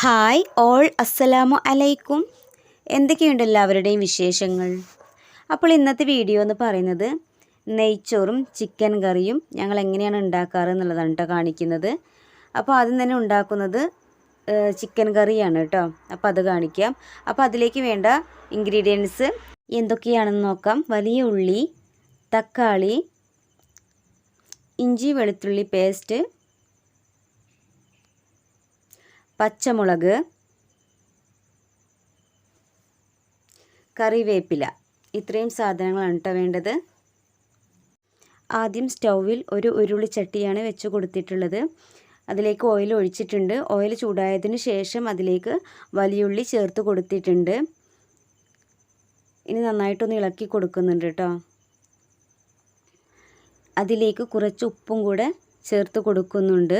Hi all അസ്സലാമു അലൈക്കും. എന്തൊക്കെയുണ്ട് എല്ലാവരുടെയും വിശേഷങ്ങൾ? അപ്പോൾ ഇന്നത്തെ വീഡിയോ എന്ന് പറയുന്നത് നെയ്ച്ചോറും ചിക്കൻ കറിയും ഞങ്ങൾ എങ്ങനെയാണ് ഉണ്ടാക്കാറ് എന്നുള്ളതാണ് കേട്ടോ കാണിക്കുന്നത്. അപ്പോൾ ആദ്യം തന്നെ ഉണ്ടാക്കുന്നത് ചിക്കൻ കറിയാണ് കേട്ടോ അപ്പോൾ അത് കാണിക്കാം. അപ്പോൾ അതിലേക്ക് വേണ്ട ഇൻഗ്രീഡിയൻസ് എന്തൊക്കെയാണെന്ന് നോക്കാം. വലിയ ഉള്ളി തക്കാളി ഇഞ്ചി വെളുത്തുള്ളി പേസ്റ്റ് പച്ചമുളക് കറിവേപ്പില. ഇത്രയും സാധനങ്ങളാണ് കേട്ടോ വേണ്ടത്. ആദ്യം സ്റ്റൗവിൽ ഒരു ഉരുളി ചട്ടിയാണ് വെച്ച് കൊടുത്തിട്ടുള്ളത്. അതിലേക്ക് ഓയിൽ ഒഴിച്ചിട്ടുണ്ട്. ഓയിൽ ചൂടായതിന് ശേഷം അതിലേക്ക് വലിയുള്ളി ചേർത്ത് കൊടുത്തിട്ടുണ്ട്. ഇനി നന്നായിട്ടൊന്ന് ഇളക്കി കൊടുക്കുന്നുണ്ട് കേട്ടോ. അതിലേക്ക് കുറച്ച് ഉപ്പും കൂടെ ചേർത്ത് കൊടുക്കുന്നുണ്ട്.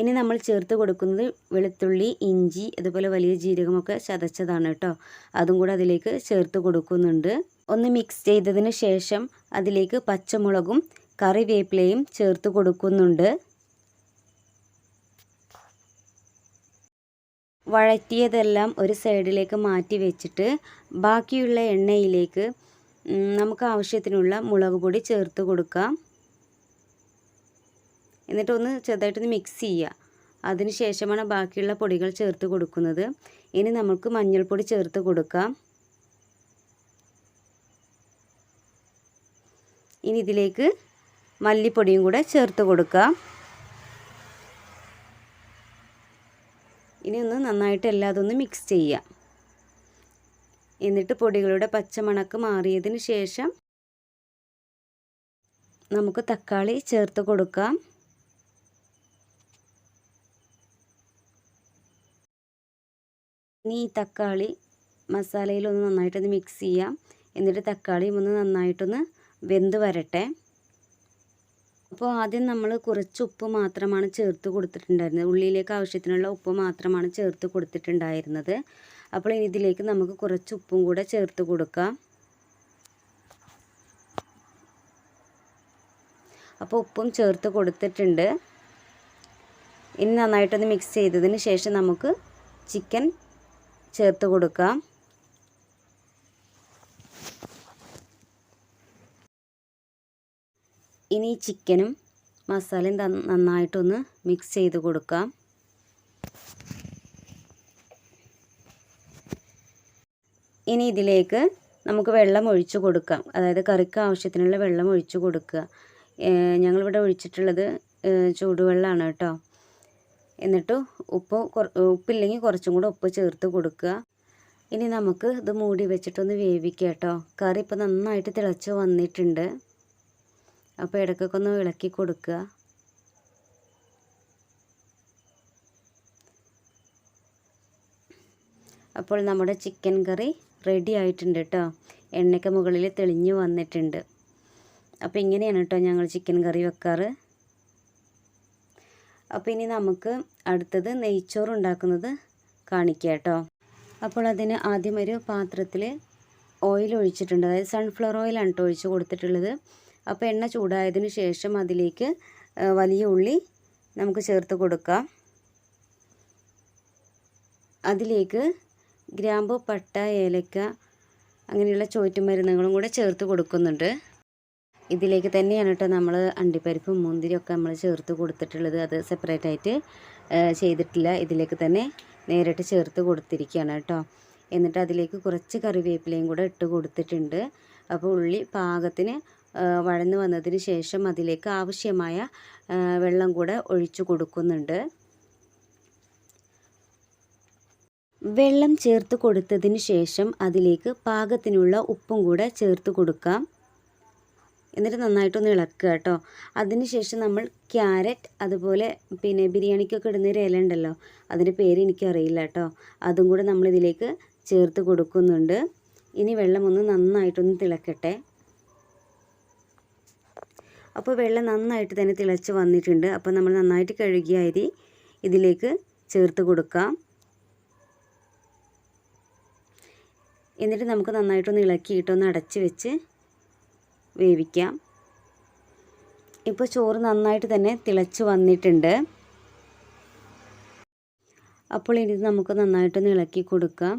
ഇനി നമ്മൾ ചേർത്ത് കൊടുക്കുന്നത് വെളുത്തുള്ളി ഇഞ്ചി അതുപോലെ വലിയ ജീരകമൊക്കെ ചതച്ചതാണ് കേട്ടോ. അതും കൂടെ അതിലേക്ക് ചേർത്ത് കൊടുക്കുന്നുണ്ട്. ഒന്ന് മിക്സ് ചെയ്തതിന് ശേഷം അതിലേക്ക് പച്ചമുളകും കറിവേപ്പിലയും ചേർത്ത് കൊടുക്കുന്നുണ്ട്. വഴറ്റിയതെല്ലാം ഒരു സൈഡിലേക്ക് മാറ്റി വെച്ചിട്ട് ബാക്കിയുള്ള എണ്ണയിലേക്ക് നമുക്ക് ആവശ്യത്തിനുള്ള മുളക് പൊടി ചേർത്ത് കൊടുക്കാം. എന്നിട്ട് ഒന്ന് ചെറുതായിട്ടൊന്ന് മിക്സ് ചെയ്യുക. അതിന് ശേഷമാണ് ബാക്കിയുള്ള പൊടികൾ ചേർത്ത് കൊടുക്കുന്നത്. ഇനി നമുക്ക് മഞ്ഞൾപ്പൊടി ചേർത്ത് കൊടുക്കാം. ഇനി ഇതിലേക്ക് മല്ലിപ്പൊടിയും കൂടെ ചേർത്ത് കൊടുക്കാം. ഇനി ഒന്ന് നന്നായിട്ട് എല്ലാതും ഒന്ന് മിക്സ് ചെയ്യാം എന്നിട്ട് പൊടികളുടെ പച്ചമണക്ക് മാറിയതിന് ശേഷം നമുക്ക് തക്കാളി ചേർത്ത് കൊടുക്കാം. ഇനി ഈ തക്കാളി മസാലയിലൊന്ന് നന്നായിട്ടൊന്ന് മിക്സ് ചെയ്യാം. എന്നിട്ട് തക്കാളി ഒന്ന് നന്നായിട്ടൊന്ന് വെന്ത് വരട്ടെ. അപ്പോൾ ആദ്യം നമ്മൾ കുറച്ച് ഉപ്പ് മാത്രമാണ് ചേർത്ത് കൊടുത്തിട്ടുണ്ടായിരുന്നത്. ഉള്ളിയിലേക്ക് ആവശ്യത്തിനുള്ള ഉപ്പ് മാത്രമാണ് ചേർത്ത് കൊടുത്തിട്ടുണ്ടായിരുന്നത്. അപ്പോൾ ഇനി ഇതിലേക്ക് നമുക്ക് കുറച്ച് ഉപ്പും കൂടെ ചേർത്ത് കൊടുക്കാം. അപ്പോൾ ഉപ്പും ചേർത്ത് കൊടുത്തിട്ടുണ്ട്. ഇനി നന്നായിട്ടൊന്ന് മിക്സ് ചെയ്തതിന് ശേഷം നമുക്ക് ചിക്കൻ ചേർത്ത് കൊടുക്കാം. ഇനി ചിക്കനും മസാലയും നന്നായിട്ടൊന്ന് മിക്സ് ചെയ്ത് കൊടുക്കാം. ഇനി ഇതിലേക്ക് നമുക്ക് വെള്ളം ഒഴിച്ചു കൊടുക്കാം. അതായത് കറിക്ക് ആവശ്യത്തിനുള്ള വെള്ളം ഒഴിച്ചു കൊടുക്കുക. ഞങ്ങളിവിടെ ഒഴിച്ചിട്ടുള്ളത് ചൂടുവെള്ളമാണ് കേട്ടോ. എന്നിട്ട് ഉപ്പ് ഉപ്പില്ലെങ്കിൽ കുറച്ചും കൂടെ ഉപ്പ് ചേർത്ത് കൊടുക്കുക. ഇനി നമുക്ക് ഇത് മൂടി വെച്ചിട്ടൊന്ന് വേവിക്കാം കേട്ടോ. കറി ഇപ്പോൾ നന്നായിട്ട് തിളച്ച് വന്നിട്ടുണ്ട്. അപ്പോൾ ഇടയ്ക്കൊക്കെ ഒന്ന് ഇളക്കി കൊടുക്കുക. അപ്പോൾ നമ്മുടെ ചിക്കൻ കറി റെഡി ആയിട്ടുണ്ട് കേട്ടോ. എണ്ണയ്ക്ക് മുകളിൽ തെളിഞ്ഞ് വന്നിട്ടുണ്ട്. അപ്പോൾ ഇങ്ങനെയാണ് കേട്ടോ ഞങ്ങൾ ചിക്കൻ കറി വെക്കാറ്. അപ്പോൾ ഇനി നമുക്ക് അടുത്തത് നെയ്ച്ചോറ് ഉണ്ടാക്കുന്നത് കാണിക്കുക കേട്ടോ. അപ്പോൾ അതിന് ആദ്യം ഒരു പാത്രത്തിൽ ഓയിൽ ഒഴിച്ചിട്ടുണ്ട്. അതായത് സൺഫ്ലവർ ഓയിലാണ് കേട്ടോ ഒഴിച്ച് കൊടുത്തിട്ടുള്ളത്. അപ്പോൾ എണ്ണ ചൂടായതിന് ശേഷം അതിലേക്ക് വലിയ ഉള്ളി നമുക്ക് ചേർത്ത് കൊടുക്കാം. അതിലേക്ക് ഗ്രാമ്പു പട്ട ഏലക്ക അങ്ങനെയുള്ള ചോറ്റുമരുന്നുകളും കൂടെ ചേർത്ത് കൊടുക്കുന്നുണ്ട്. ഇതിലേക്ക് തന്നെയാണ് കേട്ടോ നമ്മൾ അണ്ടിപ്പരിപ്പും മുന്തിരിയൊക്കെ നമ്മൾ ചേർത്ത് കൊടുത്തിട്ടുള്ളത്. അത് സെപ്പറേറ്റ് ആയിട്ട് ചെയ്തിട്ടില്ല. ഇതിലേക്ക് തന്നെ നേരിട്ട് ചേർത്ത് കൊടുത്തിരിക്കുകയാണ് കേട്ടോ. എന്നിട്ട് അതിലേക്ക് കുറച്ച് കറിവേപ്പിലയും കൂടെ ഇട്ട് കൊടുത്തിട്ടുണ്ട്. അപ്പോൾ ഉള്ളി പാകത്തിന് വഴന്നു വഴന്ന് വന്നതിന് ശേഷം അതിലേക്ക് ആവശ്യമായ വെള്ളം കൂടെ ഒഴിച്ചു കൊടുക്കുന്നുണ്ട്. വെള്ളം ചേർത്ത് കൊടുത്തതിന് ശേഷം അതിലേക്ക് പാകത്തിനുള്ള ഉപ്പും കൂടെ ചേർത്ത് കൊടുക്കാം. എന്നിട്ട് നന്നായിട്ടൊന്ന് ഇളക്കുക കേട്ടോ. അതിനുശേഷം നമ്മൾ ക്യാരറ്റ് അതുപോലെ പിന്നെ ബിരിയാണിക്കൊക്കെ ഇടുന്ന ഒരു ഇല ഉണ്ടല്ലോ അതിന്റെ പേര് എനിക്കറിയില്ല കേട്ടോ. അതും കൂടെ നമ്മളിതിലേക്ക് ചേർത്ത് കൊടുക്കുന്നുണ്ട്. ഇനി വെള്ളം ഒന്ന് നന്നായിട്ടൊന്ന് തിളക്കട്ടെ. അപ്പോൾ വെള്ളം നന്നായിട്ട് തന്നെ തിളച്ച് വന്നിട്ടുണ്ട്. അപ്പോൾ നമ്മൾ നന്നായിട്ട് കഴുകിയ അരി ഇതിലേക്ക് ചേർത്ത് കൊടുക്കാം. എന്നിട്ട് നമുക്ക് നന്നായിട്ടൊന്ന് ഇളക്കിയിട്ടൊന്ന് അടച്ച് വെച്ച് വേവിക്കാം. ഇപ്പോൾ ചോറ് നന്നായിട്ട് തന്നെ തിളച്ച് വന്നിട്ടുണ്ട്. അപ്പോൾ ഇത് നമുക്ക് നന്നായിട്ടൊന്ന് ഇളക്കി കൊടുക്കാം.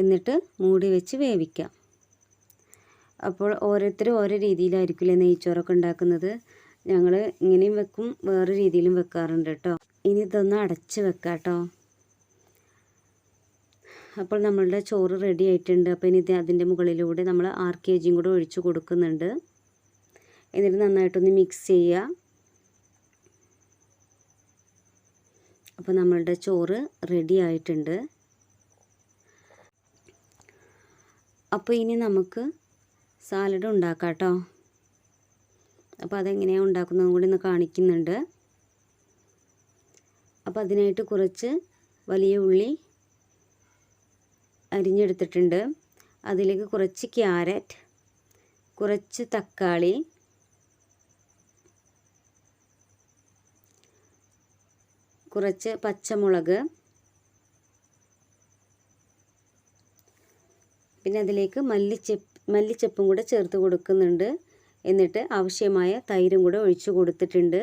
എന്നിട്ട് മൂടി വെച്ച് വേവിക്കാം. അപ്പോൾ ഓരോരുത്തരും ഓരോ രീതിയിലായിരിക്കില്ലേ നെയ്ച്ചോറൊക്കെ ഉണ്ടാക്കുന്നത്? ഞങ്ങൾ ഇങ്ങനെയും വെക്കും വേറെ രീതിയിലും വെക്കാറുണ്ട് കേട്ടോ. ഇനി ഇതൊന്ന് അടച്ച് വെക്കാം കേട്ടോ അപ്പോൾ നമ്മളുടെ ചോറ് റെഡി ആയിട്ടുണ്ട്. അപ്പോൾ ഇനി ഇത് അതിന്റെ മുകളിലൂടെ നമ്മൾ ആർ കെ ജിയും കൂടെ ഒഴിച്ചു കൊടുക്കുന്നുണ്ട്. എന്നിട്ട് നന്നായിട്ടൊന്ന് മിക്സ് ചെയ്യുക. അപ്പോൾ നമ്മളുടെ ചോറ് റെഡി ആയിട്ടുണ്ട്. അപ്പോൾ ഇനി നമുക്ക് സാലഡ് ഉണ്ടാക്കാം കേട്ടോ അപ്പോൾ അതെങ്ങനെയാണ് ഉണ്ടാക്കുന്നതും കൂടി ഒന്ന് കാണിക്കുന്നുണ്ട്. അപ്പോൾ അതിനായിട്ട് കുറച്ച് വലിയ ഉള്ളി അരിഞ്ഞെടുത്തിട്ടുണ്ട്. അതിലേക്ക് കുറച്ച് ക്യാരറ്റ് കുറച്ച് തക്കാളി കുറച്ച് പച്ചമുളക് പിന്നെ അതിലേക്ക് മല്ലിച്ചെപ്പ് മല്ലിച്ചെപ്പും കൂടെ ചേർത്ത് കൊടുക്കുന്നുണ്ട്. എന്നിട്ട് ആവശ്യമായ തൈരും കൂടെ ഒഴിച്ചു കൊടുത്തിട്ടുണ്ട്.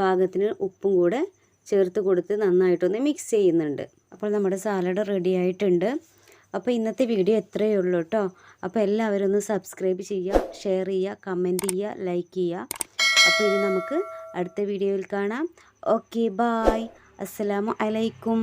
പാകത്തിന് ഉപ്പും കൂടെ ചേർത്ത് കൊടുത്ത് നന്നായിട്ടൊന്ന് മിക്സ് ചെയ്യുന്നുണ്ട്. അപ്പോൾ നമ്മുടെ സാലഡ് റെഡി ആയിട്ടുണ്ട്. അപ്പോൾ ഇന്നത്തെ വീഡിയോ എത്രയേ ഉള്ളൂ കേട്ടോ അപ്പോൾ എല്ലാവരും ഒന്ന് സബ്സ്ക്രൈബ് ചെയ്യുക ഷെയർ ചെയ്യുക കമന്റ് ചെയ്യുക ലൈക്ക് ചെയ്യുക. അപ്പോൾ ഇനി നമുക്ക് അടുത്ത വീഡിയോയിൽ കാണാം. ഓക്കെ ബായ് അസ്സലാമു അലൈക്കും.